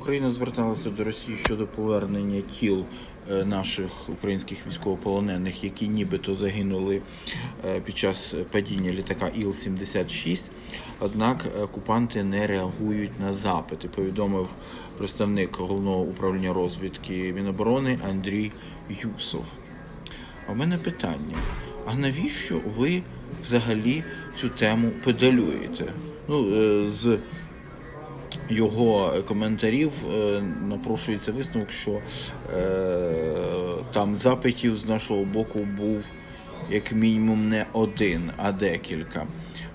Україна зверталася до Росії щодо повернення тіл е, наших українських військовополонених, які нібито загинули е, під час падіння літака Іл-76. Однак окупанти не реагують на запити. Повідомив представник головного управління розвідки Міноборони Андрій Юсов. А в мене питання: а навіщо ви взагалі цю тему педалюєте? Ну, е, з його коментарів е, напрошується висновок, що е, там запитів з нашого боку був як мінімум не один, а декілька.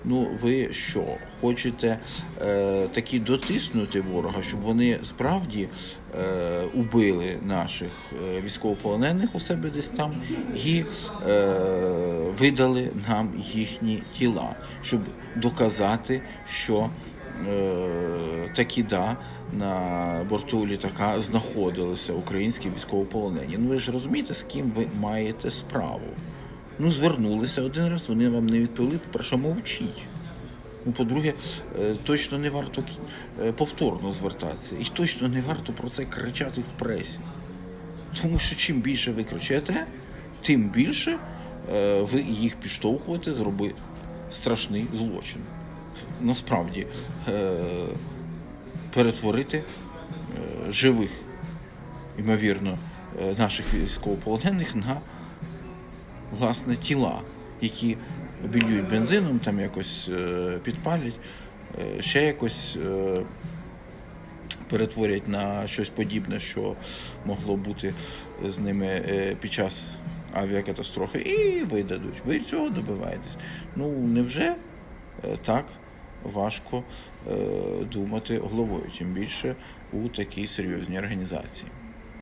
Ну, ви що, хочете е, такі дотиснути ворога, щоб вони справді е, убили наших е, військовополонених у себе десь там і е, видали нам їхні тіла, щоб доказати, що такі да на борту літака знаходилися українські військовополонені. Ну ви ж розумієте, з ким ви маєте справу? Ну, звернулися один раз, вони вам не відповіли, по-перше, мовчіть. Ну, по-друге, е, точно не варто е, повторно звертатися. І точно не варто про це кричати в пресі. Тому що чим більше ви кричите, тим більше е, ви їх підштовхуєте зробити страшний злочин. Насправді е, перетворити е, живих, ймовірно, е, наших військовополонених на власне тіла, які обілюють бензином, там якось підпалять, ще якось перетворять на щось подібне, що могло бути з ними під час авіакатастрофи, і видадуть. Ви цього добиваєтесь. Ну, невже так важко е, думати головою, тим більше у такій серйозній організації?